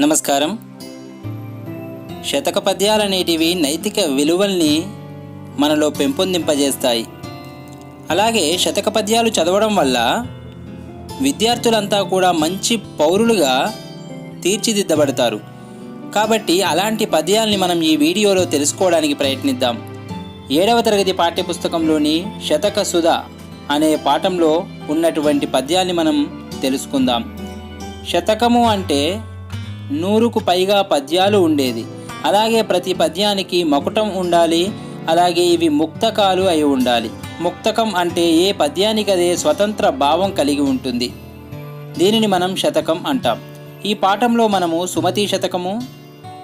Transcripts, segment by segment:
నమస్కారం. శతక పద్యాలనేటివి నైతిక విలువల్ని మనలో పెంపొందింపజేస్తాయి. అలాగే శతక పద్యాలు చదవడం వల్ల విద్యార్థులంతా కూడా మంచి పౌరులుగా తీర్చిదిద్దబడతారు. కాబట్టి అలాంటి పద్యాల్ని మనం ఈ వీడియోలో తెలుసుకోవడానికి ప్రయత్నిద్దాం. ఏడవ తరగతి పాఠ్యపుస్తకంలోని శతక సుధ అనే పాఠంలో ఉన్నటువంటి పద్యాల్ని మనం తెలుసుకుందాం. శతకము అంటే నూరుకు పైగా పద్యాలు ఉండేది. అలాగే ప్రతి పద్యానికి మకుటం ఉండాలి అలాగే ఇవి ముక్తకాలు అయి ఉండాలి. ముక్తకం అంటే ఏ పద్యానికి స్వతంత్ర భావం కలిగి ఉంటుంది. దీనిని మనం శతకం అంటాం. ఈ పాఠంలో మనము సుమతి శతకము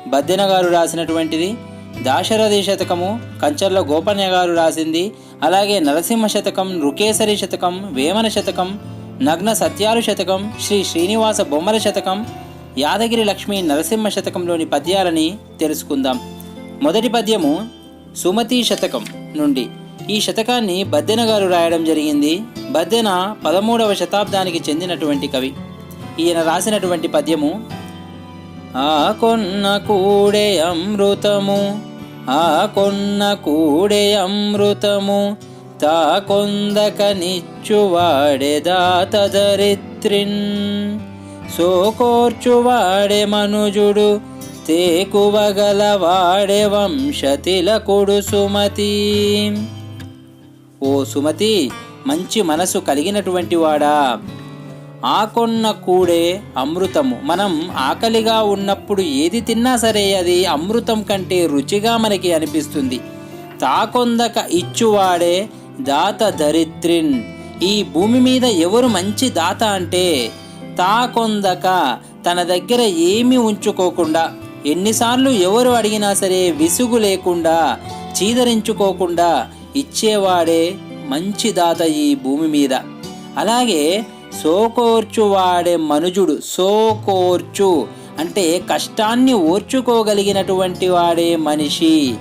బద్దెన గారు రాసినటువంటిది దాశరథి శతకము కంచర్ల గోపన్య గారు రాసింది అలాగే నరసింహ శతకం రుకేసరి శతకం వేమన శతకం నగ్న సత్యాలు శతకం శ్రీ శ్రీనివాస బొమ్మల శతకం యాదగిరి లక్ష్మి నరసింహ శతకంలోని పద్యాలని తెలుసుకుందాం. మొదటి పద్యము సుమతి శతకం నుండి. ఈ శతకాన్ని బద్దెన గారు రాయడం జరిగింది. బద్దెన పదమూడవ శతాబ్దానికి చెందినటువంటి కవి. ఈయన రాసినటువంటి పద్యము ఆ కొన్న కూడే అమృతము ఆ కొన్న కూడే అమృతము తా కొందక నిచ్చువాడే దాత దరిత్రిన్ సోకోర్చువాడే మనుజుడు తేకువగల వాడే వంశతిలకుడు సుమతి. ఓ సుమతి మంచి మనసు కలిగినటువంటి వాడా? ఆకొన్న కూడే అమృతము. మనం ఆకలిగా ఉన్నప్పుడు ఏది తిన్నా సరే అది అమృతం కంటే రుచిగా మనకి అనిపిస్తుంది. తాకొందక ఇచ్చువాడే దాత దరిత్రిన్ ఈ భూమి మీద ఎవరు మంచి దాత అంటే తాకొందక తన దగ్గర ఏమీ ఉంచుకోకుండా ఎన్నిసార్లు ఎవరు అడిగినా సరే విసుగు లేకుండా చీదరించుకోకుండా ఇచ్చేవాడే మంచి దాత ఈ భూమి మీద. అలాగే సోకోర్చువాడే మనుజుడు సోకోర్చు అంటే కష్టాన్ని ఓర్చుకోగలిగినటువంటి వాడే మనిషి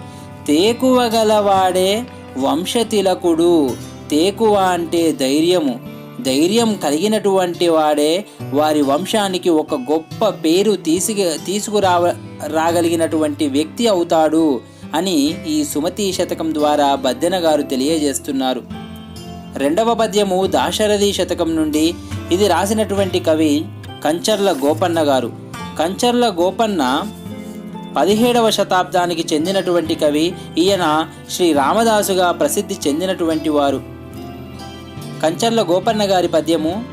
తేకువగలవాడే వంశతిలకుడు తేకువ అంటే ధైర్యము. ధైర్యం కలిగినటువంటి వాడే వారి వంశానికి ఒక గొప్ప పేరు తీసి తీసుకురావ రాగలిగినటువంటి వ్యక్తి అవుతాడు అని ఈ సుమతి శతకం ద్వారా బద్దెన గారు తెలియజేస్తున్నారు. రెండవ పద్యము దాశరథి శతకం నుండి ఇది రాసినటువంటి కవి కంచర్ల గోపన్న గారు. కంచర్ల గోపన్న పదిహేడవ శతాబ్దానికి చెందినటువంటి కవి. ఈయన శ్రీ రామదాసుగా ప్రసిద్ధి చెందినటువంటి వారు. కంచర్ల గోపన్న గారి పద్యము.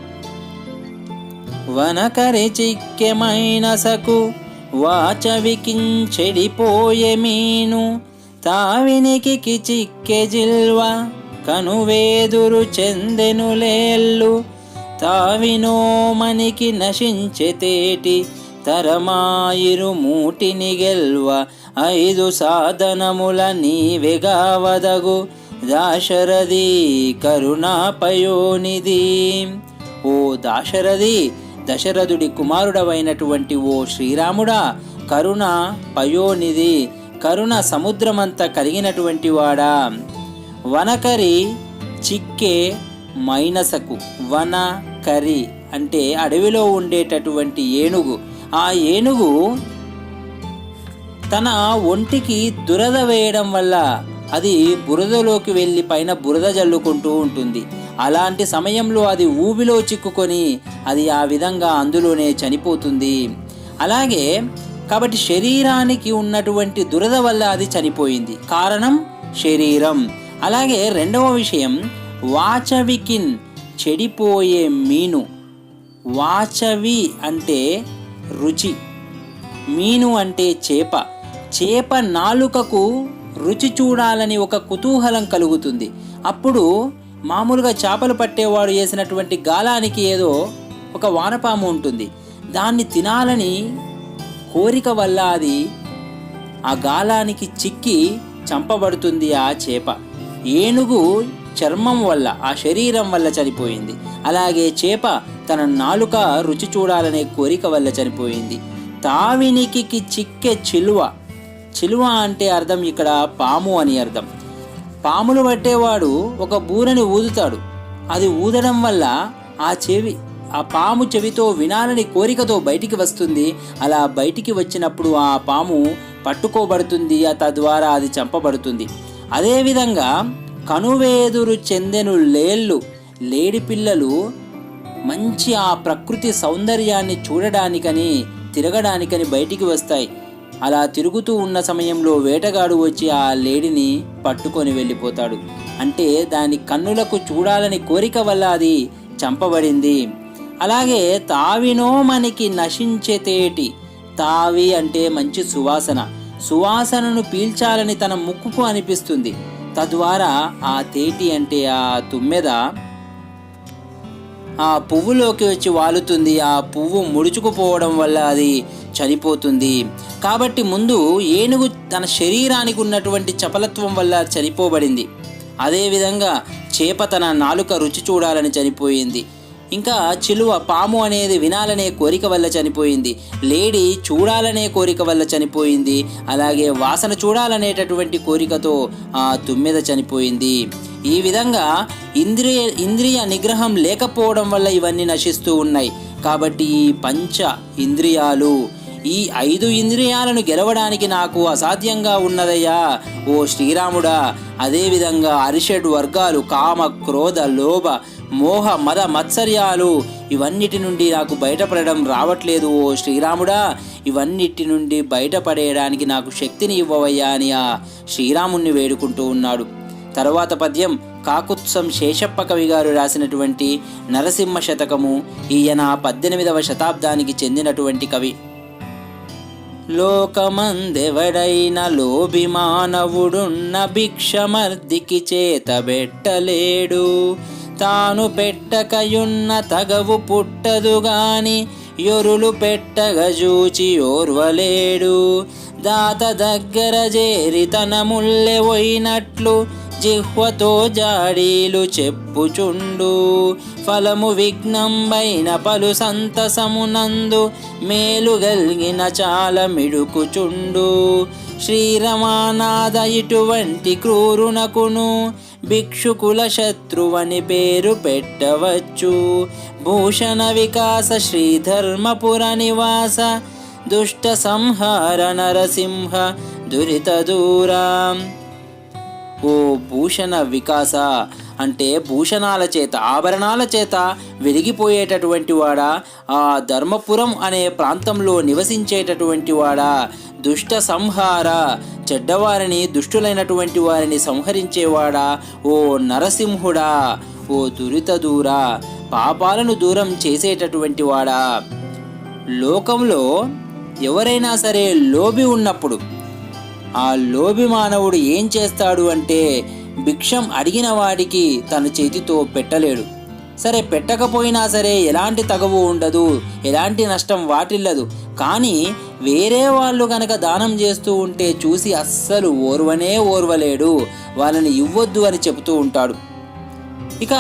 వనకరి చిక్కెమైనసకు వాచవికించెడిపోయే మీను. తావినికి చిక్కె జిల్వ కనువేదురు చెందెనులేళ్ళు తావినోమనికి నశించెతేటి తరమాయిరు మూటిని గెల్వ. ఐదు సాధనముల నీవెగావదగు దాశరథి కరుణాపయోనిధి. ఓ దాశరథి దశరథుడి కుమారుడవైనటువంటి ఓ శ్రీరాముడా కరుణ పయోనిధి కరుణ సముద్రమంతా కలిగినటువంటి వాడా. వనకరి చిక్కే మైనసకు వన కరి అంటే అడవిలో ఉండేటటువంటి ఏనుగు. ఆ ఏనుగు తన ఒంటికి దురద వేయడం వల్ల అది బురదలోకి వెళ్ళి పైన బురద జల్లుకుంటూ ఉంటుంది. అలాంటి సమయంలో అది ఊబిలో చిక్కుకొని అది ఆ విధంగా అందులోనే చనిపోతుంది. అలాగే కాబట్టి శరీరానికి ఉన్నటువంటి దురద వల్ల అది చనిపోయింది. కారణం శరీరం. అలాగే రెండవ విషయం వాచవికిన్ చెడిపోయే మీను. వాచవి అంటే రుచి. మీను అంటే చేప. చేప నాలుకకు రుచి చూడాలని ఒక కుతూహలం కలుగుతుంది. అప్పుడు మామూలుగా చేపలు పట్టేవాడు వేసినటువంటి గాలానికి ఏదో ఒక వానపాము ఉంటుంది. దాన్ని తినాలని కోరిక వల్ల అది ఆ గాలానికి చిక్కి చంపబడుతుంది ఆ చేప. ఏనుగు చర్మం వల్ల ఆ శరీరం వల్ల చనిపోయింది. అలాగే చేప తన నాలుక రుచి చూడాలనే కోరిక వల్ల చనిపోయింది. తావినికి చిక్కే చిలువ చిలువ అంటే అర్థం ఇక్కడ పాము అని అర్థం. పాములు పట్టేవాడు ఒక బూరని ఊదుతాడు. అది ఊదడం వల్ల ఆ చెవి ఆ పాము చెవితో వినాలని కోరికతో బయటికి వస్తుంది. అలా బయటికి వచ్చినప్పుడు ఆ పాము పట్టుకోబడుతుంది. తద్వారా అది చంపబడుతుంది. అదేవిధంగా కనువేదురు చెందెను లేళ్ళు లేడి పిల్లలు మంచి ఆ ప్రకృతి సౌందర్యాన్ని చూడడానికని తిరగడానికని బయటికి వస్తాయి. అలా తిరుగుతూ ఉన్న సమయంలో వేటగాడు వచ్చి ఆ లేడిని పట్టుకొని వెళ్ళిపోతాడు. అంటే దాని కన్నులకు చూడాలని కోరిక వల్ల అది చంపబడింది. అలాగే తావినో మనకి నశించేతేటి తావి అంటే మంచి సువాసన. సువాసనను పీల్చాలని తన ముక్కుకు అనిపిస్తుంది. తద్వారా ఆ తేటి అంటే ఆ తుమ్మెద ఆ పువ్వులోకి వచ్చి వాలుతుంది ఆ పువ్వు ముడుచుకుపోవడం వల్ల అది చనిపోతుంది. కాబట్టి ముందు ఏనుగు తన శరీరానికి ఉన్నటువంటి చపలత్వం వల్ల చనిపోబడింది. అదేవిధంగా చేప తన నాలుక రుచి చూడాలని చనిపోయింది. ఇంకా చిలువ పాము అనేది వినాలనే కోరిక వల్ల చనిపోయింది. లేడీ చూడాలనే కోరిక వల్ల చనిపోయింది. అలాగే వాసన చూడాలనేటటువంటి కోరికతో ఆ తుమ్మెద చనిపోయింది. ఈ విధంగా ఇంద్రియ ఇంద్రియ నిగ్రహం లేకపోవడం వల్ల ఇవన్నీ నశిస్తూ ఉన్నాయి. కాబట్టి ఈ పంచ ఇంద్రియాలు ఈ ఐదు ఇంద్రియాలను గెలవడానికి నాకు అసాధ్యంగా ఉన్నదయ్యా ఓ శ్రీరాముడా. అదేవిధంగా అరిషడ్ వర్గాలు కామ క్రోధ లోభ మోహ మద మత్సర్యాలు ఇవన్నిటి నుండి నాకు బయటపడడం రావట్లేదు ఓ శ్రీరాముడా. ఇవన్నిటి నుండి బయటపడేయడానికి నాకు శక్తిని ఇవ్వవయ్యా అని ఆ శ్రీరాముణ్ణి వేడుకుంటూ ఉన్నాడు. తరువాత పద్యం కాకుత్సం శేషప్ప కవి గారు రాసినటువంటి నరసింహ శతకము ఈయన పద్దెనిమిదవ శతాబ్దానికి చెందినటువంటి కవి. లోకమందెవడైన లోభిమానవుడున్న భిక్షమర్దికి చేతబెట్టలేడు తాను పెట్టకయున్న తగవు పుట్టదు గాని యొరులు పెట్టగజూచి ఓర్వలేడు. దాత దగ్గర చేరి తన ముల్లె పోయినట్లు జిహ్వతో జాడీలు చెప్పుచుండు. ఫలము విఘ్నంబైన పలు సంతసమునందు మేలు గల్గిన చాల మిడుకుచుండు. శ్రీరమానాథ ఇటువంటి క్రూరునకును భిక్షుకుల శత్రువని పేరు పెట్టవచ్చు. భూషణ వికాస శ్రీధర్మపుర నివాస దుష్ట సంహార నరసింహ దురిత దూరాం. ఓ భూషణ వికాస అంటే భూషణాల చేత ఆభరణాల చేత వెలిగిపోయేటటువంటి వాడా? ఆ ధర్మపురం అనే ప్రాంతంలో నివసించేటటువంటి వాడా? దుష్ట సంహార చెడ్డవారిని దుష్టులైనటువంటి వారిని సంహరించేవాడా ఓ నరసింహుడా ఓ దురిత దూర పాపాలను దూరం చేసేటటువంటి వాడా? లోకంలో ఎవరైనా సరే లోబి ఉన్నప్పుడు ఆ లోభి మానవుడు ఏం చేస్తాడు అంటే భిక్షం అడిగిన వాడికి తన చేతితో పెట్టలేడు. సరే పెట్టకపోయినా సరే ఎలాంటి తగవు ఉండదు ఎలాంటి నష్టం వాటిల్లదు. కానీ వేరే వాళ్ళు గనక దానం చేస్తూ ఉంటే చూసి అస్సలు ఓర్వనే ఓర్వలేడు వాళ్ళని ఇవ్వద్దు అని చెబుతూ ఉంటాడు. ఇక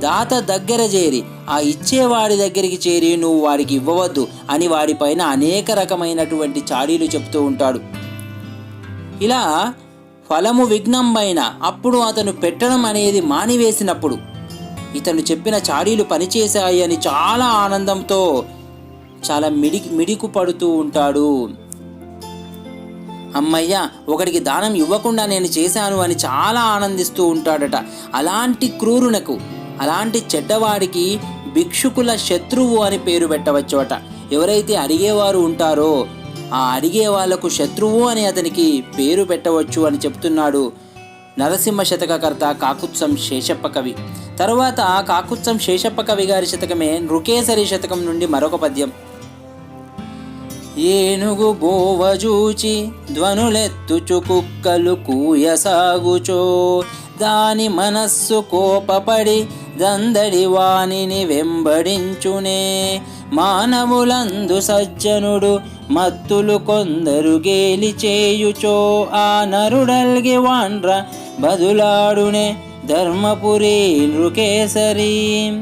దాత దగ్గర చేరి ఆ ఇచ్చేవాడి దగ్గరికి చేరి నువ్వు వాడికి ఇవ్వవద్దు అని వాడిపైన అనేక రకమైనటువంటి చాడీలు చెప్తూ ఉంటాడు. ఇలా ఫలము విఘ్నంబైన అప్పుడు అతను పెట్టడం అనేది మానివేసినప్పుడు ఇతను చెప్పిన చాడీలు పనిచేశాయి అని చాలా ఆనందంతో చాలా మిడి మిడికు పడుతూ ఉంటాడు. అమ్మయ్య ఒకడికి దానం ఇవ్వకుండా నేను చేశాను అని చాలా ఆనందిస్తూ ఉంటాడట. అలాంటి క్రూరునకు అలాంటి చెడ్డవాడికి భిక్షుకుల శత్రువు అని పేరు పెట్టవచ్చుట ఎవరైతే అడిగేవారు ఉంటారో ఆ అడిగే వాళ్ళకు శత్రువు అని అతనికి పేరు పెట్టవచ్చు అని చెప్తున్నాడు నరసింహ శతకకర్త కాకుత్సం శేషప్ప కవి. తరువాత కాకుత్సం శేషప్ప కవి గారి శతకమే నృకేసరి శతకం నుండి మరొక పద్యం. ఏనుగు గోవజూచి ధ్వనులెత్తుచు కుక్కలు కూయసాగుచో దాని మనస్సు కోపపడి దందడి వాణిని వెంబడించునే. మానవులందు సజ్జనుడు మత్తులు కొందరు గేలి చేయుచో ఆ నరుడల్గి వాండ్ర బదులాడునే ధర్మపురి నృకేసరి.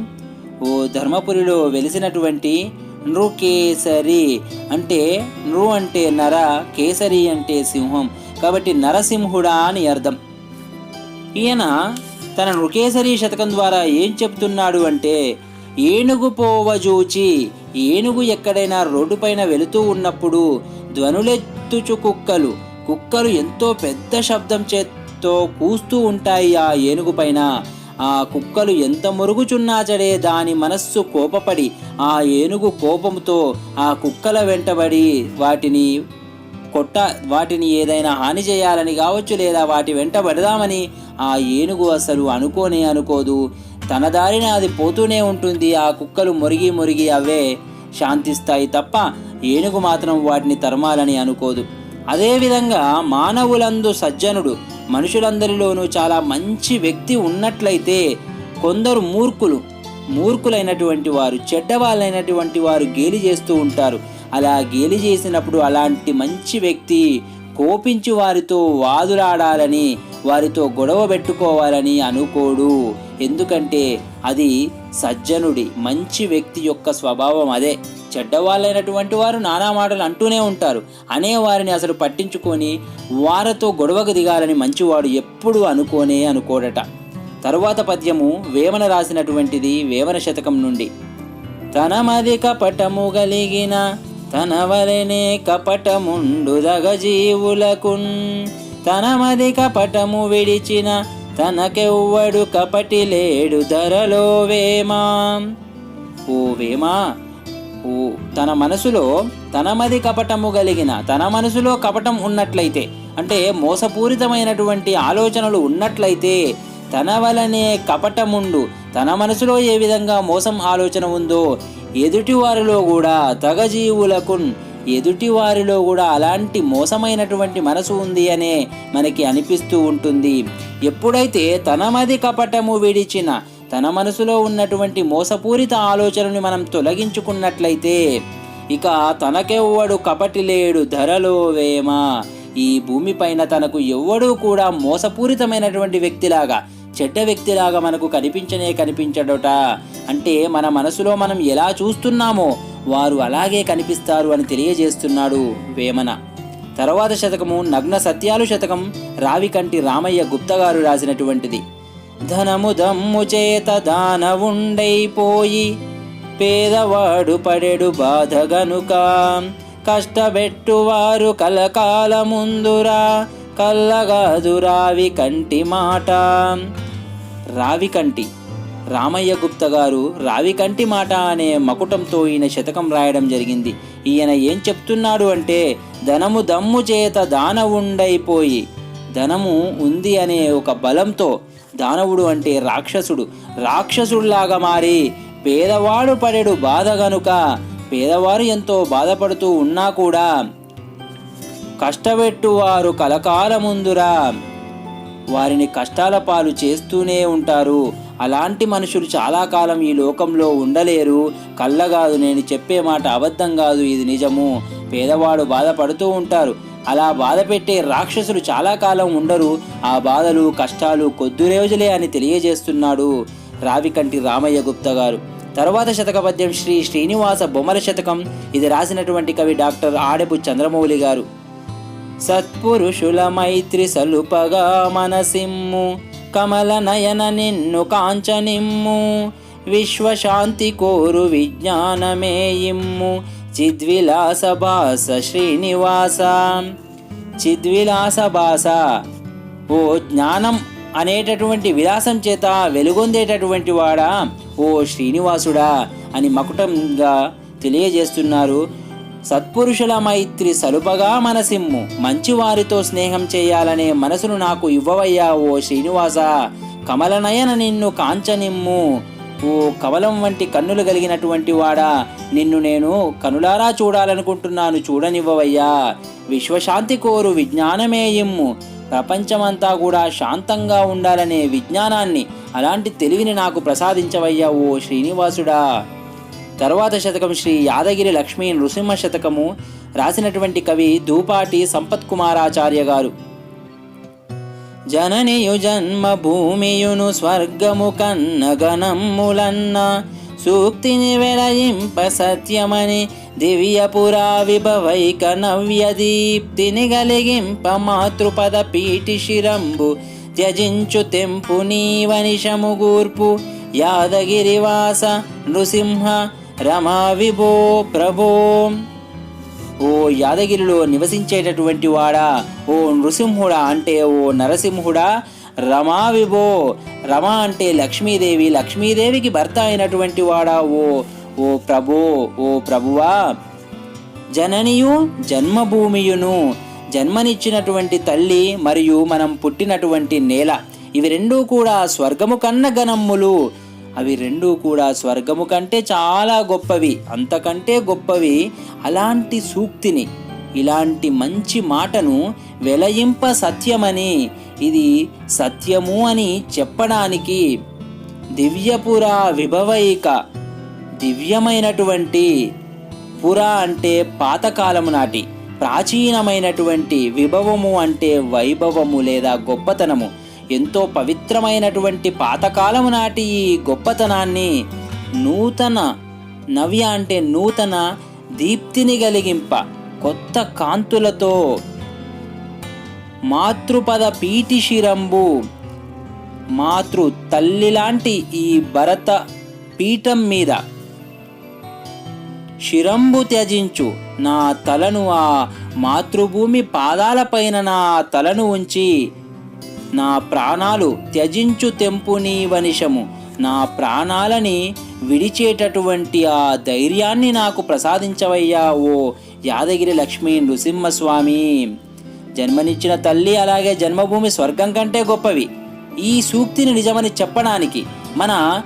ఓ ధర్మపురిలో వెలిసినటువంటి నృకేసరి అంటే నృ అంటే నర కేసరి అంటే సింహం. కాబట్టి నరసింహుడా అని అర్థం. ఈయన తన నృకేసరి శతకం ద్వారా ఏం చెప్తున్నాడు అంటే ఏనుగు పోవజూచి ఏనుగు ఎక్కడైనా రోడ్డుపైన వెళుతూ ఉన్నప్పుడు ధ్వనులెత్తుచు కుక్కలు. కుక్కలు ఎంతో పెద్ద శబ్దం చేత్తో కూస్తూ ఉంటాయి ఆ ఏనుగు పైన. ఆ కుక్కలు ఎంత మురుగుచున్నా చడే దాని మనస్సు కోపపడి ఆ ఏనుగు కోపంతో ఆ కుక్కల వెంటబడి వాటిని కొట్ట వాటిని ఏదైనా హాని చేయాలని కావచ్చు లేదా వాటి వెంట పడదామని ఆ ఏనుగు అసలు అనుకోనే అనుకోదు. తన దారిన అది పోతూనే ఉంటుంది. ఆ కుక్కలు మురిగి మురిగి అవే శాంతిస్తాయి తప్ప ఏనుగు మాత్రం వాటిని తరమాలని అనుకోదు. అదేవిధంగా మానవులందు సజ్జనుడు మనుషులందరిలోనూ చాలా మంచి వ్యక్తి ఉన్నట్లయితే కొందరు మూర్ఖులు మూర్ఖులైనటువంటి వారు చెడ్డవాళ్ళైనటువంటి వారు గేలి చేస్తూ ఉంటారు. అలా గేలి చేసినప్పుడు అలాంటి మంచి వ్యక్తి కోపించి వారితో వాదులాడాలని వారితో గొడవ పెట్టుకోవాలని అనుకోడు. ఎందుకంటే అది సజ్జనుడి మంచి వ్యక్తి యొక్క స్వభావం అదే. చెడ్డవాళ్ళైనటువంటి వారు నానా మాటలు అంటూనే ఉంటారు. అనే వారిని అసలు పట్టించుకొని వారితో గొడవకు దిగాలని మంచివాడు ఎప్పుడూ అనుకోనే అనుకోడట. తరువాత పద్యము వేమన రాసినటువంటిది వేమన శతకం నుండి. తనమది కపటము గలిగిన తన వలనే కపటముండు తన తనమది కపటము విడిచిన తనకెవ్వడు కపటి లేడు ధరలో వేమా. ఓ వేమా ఓ తన మనసులో తనమది కపటము కలిగిన తన మనసులో కపటం ఉన్నట్లయితే అంటే మోసపూరితమైనటువంటి ఆలోచనలు ఉన్నట్లయితే తన వలనే కపటముండు తన మనసులో ఏ విధంగా మోసం ఆలోచన ఉందో ఎదుటి వారిలో కూడా తగజీవులకు ఎదుటి వారిలో కూడా అలాంటి మోసమైనటువంటి మనసు ఉంది అనే మనకి అనిపిస్తూ ఉంటుంది. ఎప్పుడైతే తనమది కపటము విడిచిన తన మనసులో ఉన్నటువంటి మోసపూరిత ఆలోచనని మనం తొలగించుకున్నట్లయితే ఇక తనకెవ్వడు కపటి లేడు ధరలో వేమ. ఈ భూమిపైన తనకు ఎవ్వడూ కూడా మోసపూరితమైనటువంటి వ్యక్తిలాగా చెడ్డ వ్యక్తిలాగా మనకు కనిపించనే కనిపించడట. అంటే మన మనసులో మనం ఎలా చూస్తున్నామో వారు అలాగే కనిపిస్తారు అని తెలియజేస్తున్నాడు వేమన. తర్వాత శతకము నగ్న సత్యాలు శతకం రావికంటి రామయ్య గుప్తగారు రాసినటువంటిది. ధనము దమ్ము చేత దానవుండైపోయి పేదవాడు పడెడు బాధ గనుక కష్టపెట్టువారు కలకాల ముందురా కల్లగాదు రావి కంటి మాట. రావికంటి రామయ్య గుప్త గారు రావికంటి మాట అనే మకుటంతో ఈయన శతకం రాయడం జరిగింది. ఈయన ఏం చెప్తున్నాడు అంటే ధనము దమ్ము చేత దానవుండైపోయి ధనము ఉంది అనే ఒక బలంతో దానవుడు అంటే రాక్షసుడు. రాక్షసుడిలాగా మారి పేదవాడు పడెడు బాధ గనుక పేదవారు ఎంతో బాధపడుతూ ఉన్నా కూడా కష్టపెట్టువారు కలకాలముందురా. వారిని కష్టాల పాలు చేస్తూనే ఉంటారు. అలాంటి మనుషులు చాలా కాలం ఈ లోకంలో ఉండలేరు. కళ్ళగాదు నేను చెప్పే మాట అబద్ధం కాదు ఇది నిజము. పేదవాడు బాధపడుతూ ఉంటారు. అలా బాధ పెట్టే రాక్షసులు చాలా కాలం ఉండరు. ఆ బాధలు కష్టాలు కొద్ది రోజులే అని తెలియజేస్తున్నాడు రావికంటి రామయ్య గుప్త గారు. తర్వాత శతక పద్యం శ్రీ శ్రీనివాస బొమ్మల శతకం. ఇది రాసినటువంటి కవి డాక్టర్ ఆడెపు చంద్రమౌళి గారు. సత్పురుషుల మైత్రి సలుపగా మనసిమ్ము. కమల నయన నిన్ను కాంచనిమ్ము. విశ్వశాంతి కోరు విజ్ఞానమే ఇమ్ము. చిద్విలాస భాస శ్రీనివాస. చిద్విలాస భాస ఓ జ్ఞానం అనేటటువంటి విలాసం చేత వెలుగొందేటటువంటి వాడా? ఓ శ్రీనివాసుడా అని మకుటంగా తెలియజేస్తున్నారు సత్పురుషుల మైత్రి సలుపగా మనసిమ్ము. మంచివారితో స్నేహం చేయాలనే మనసును నాకు ఇవ్వవయ్యా ఓ శ్రీనివాస. కమలనయన నిన్ను కాంచనిమ్ము. ఓ కమలం వంటి కన్నులు కలిగినటువంటి వాడా నిన్ను నేను కనులారా చూడాలనుకుంటున్నాను చూడనివ్వవయ్యా. విశ్వశాంతి కోరు విజ్ఞానమే ఇమ్ము. ప్రపంచమంతా కూడా శాంతంగా ఉండాలనే విజ్ఞానాన్ని అలాంటి తెలివిని నాకు ప్రసాదించవయ్యా ఓ శ్రీనివాసుడా. తర్వాత శతకం శ్రీ యాదగిరి లక్ష్మీ నృసింహ శతకము రాసినటువంటి కవి దూపాటి సంపత్ కుమారాచార్య గారు. జననియు జన్మ భూమియును స్వర్గము కన్నగనమ్ములన్న సూక్తిని వెలయింప సత్యమని దివ్యపురా విభవైక నవ్య దీప్తిని గలిగింప మాతృపద పీటి శిరంబు త్యజించు తెంపు నీవనిషము గూర్పు యాదగిరివాస నృసింహ రమా విభో ప్రభో. ఓ యాదగిరిలో నివసించేటటువంటి వాడా ఓ నృసింహుడా అంటే ఓ నరసింహుడా రమా విభో. రమ అంటే లక్ష్మీదేవి లక్ష్మీదేవికి భర్త అయినటువంటి వాడా ఓ ఓ ప్రభో ఓ ప్రభువా. జననియు జన్మభూమియును జన్మనిచ్చినటువంటి తల్లి మరియు మనం పుట్టినటువంటి నేల. ఇవి రెండూ కూడా స్వర్గము కన్న గణమ్ములు అవి రెండూ కూడా స్వర్గము కంటే చాలా గొప్పవి అంతకంటే గొప్పవి. అలాంటి సూక్తిని ఇలాంటి మంచి మాటను వెలయింప సత్యమని ఇది సత్యము అని చెప్పడానికి దివ్యపుర విభవైక దివ్యమైనటువంటి పుర అంటే పాతకాలము నాటి ప్రాచీనమైనటువంటి విభవము అంటే వైభవము లేదా గొప్పతనము. ఎంతో పవిత్రమైనటువంటి పాతకాలము నాటి ఈ గొప్పతనాన్ని నూతన నవ్య అంటే నూతన దీప్తిని కలిగింప కొత్త కాంతులతో మాతృపద పీటి శిరంబు మాతృ తల్లి లాంటి ఈ భరత పీఠం మీద శిరంబు త్యజించు. నా తలను ఆ మాతృభూమి పాదాలపైన నా తలను ఉంచి నా ప్రాణాలు త్యజించు తెంపు నీ వనిషము. నా ప్రాణాలని విడిచేటటువంటి ఆ ధైర్యాన్ని నాకు ప్రసాదించవయ్యా ఓ యాదగిరి లక్ష్మీ నృసింహస్వామి. జన్మనిచ్చిన తల్లి అలాగే జన్మభూమి స్వర్గం కంటే గొప్పవి. ఈ సూక్తిని నిజమని చెప్పడానికి మన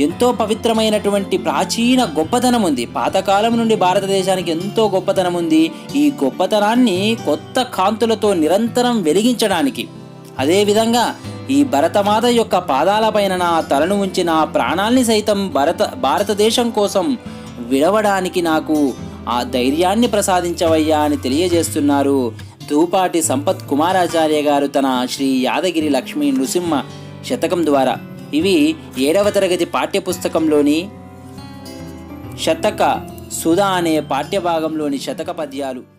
ఎంతో పవిత్రమైనటువంటి ప్రాచీన గొప్పతనం ఉంది పాతకాలం నుండి భారతదేశానికి ఎంతో గొప్పతనం ఉంది ఈ గొప్పతనాన్ని కొత్త కాంతులతో నిరంతరం వెలిగించడానికి అదేవిధంగా ఈ భరతమాత యొక్క పాదాలపైన నా తలను ఉంచి నా ప్రాణాల్ని సైతం భరత భారతదేశం కోసం విడవడానికి నాకు ఆ ధైర్యాన్ని ప్రసాదించవయ్యా అని తెలియజేస్తున్నారు ధూపాటి సంపత్ కుమారాచార్య గారు తన శ్రీ యాదగిరి లక్ష్మీ నృసింహ శతకం ద్వారా. ఇవి ఏడవ తరగతి పాఠ్యపుస్తకంలోని శతక సుధా అనే పాఠ్యభాగంలోని శతక పద్యాలు.